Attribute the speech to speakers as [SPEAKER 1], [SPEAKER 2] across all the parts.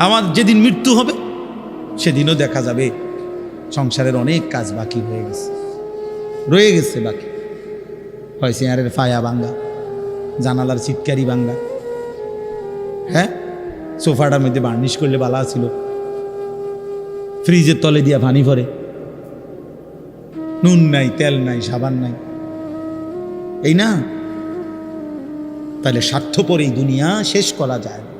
[SPEAKER 1] আমার যেদিন মৃত্যু হবে, সেদিনও দেখা যাবে। সংসারের অনেক কাজ বাকি হয়ে গেছে। রয়ে গেছে বাকি। হয় চেয়ারের ফায়া ভাঙ্গা জানালার চিৎকারি ভাঙ্গা হ্যাঁ? সোফাটার মধ্যে বার্নিশ করলে বালা ছিল। ফ্রিজের তলে দিয়া পানি ভরে। নুন নাই, তেল নাই, সাবান নাই। এই না? তাহলে স্বার্থপর এই দুনিয়া শেষ করা যায় না।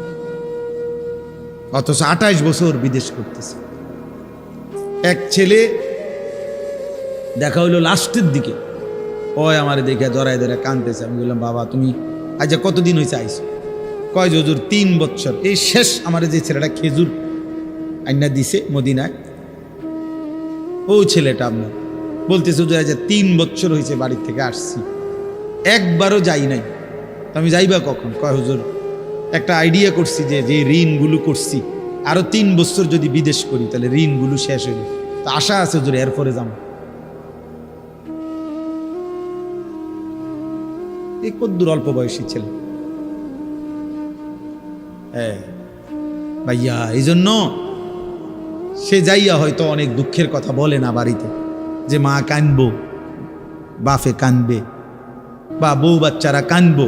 [SPEAKER 1] অথচ আঠাইশ বছর বিদেশ করতেছে। এক ছেলে দেখা হইল লাস্টের দিকে। ওই আমার দেখে জড়াই ধরে কানতেছে আমি বললাম, বাবা, তুমি আজ কতদিন হয়েছে আইসো কয় জজুর তিন বছর এই শেষ আমার যে ছেলেটা খেজুর আইনা দিছে মদিনায়, ও ছেলেটা আপনার বলতেছে যে আজ তিন বছর হয়েছে বাড়ির থেকে আসছি। একবারও যাই নাই। আমি যাইবা কখন? কয়, হুজুর একটা আইডিয়া করছি যে যে ঋণগুলো করছি। আরও তিন বছর যদি বিদেশ করি, তাহলে ঋণগুলো শেষ হইবে তো আশা আছে হুজুর, এরপরে যাব। এই কদ্দুর অল্প বয়সী ছেলে। হ্যাঁ। ভাইয়া এই জন্য সে যাইয়া হয়তো অনেক দুঃখের কথা বলে না বাড়িতে, যে মা কানবো বাফে কানবে, বা বউ বাচ্চারা কানবো।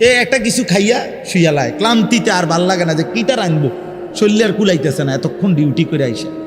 [SPEAKER 1] এ একটা কিছু খাইয়া শুইয়া লায় ক্লান্তিতে আর ভালো লাগে না যে কিটা রাখব শরীর আর কুলাইতেছে না, এতক্ষণ ডিউটি করে আইসা।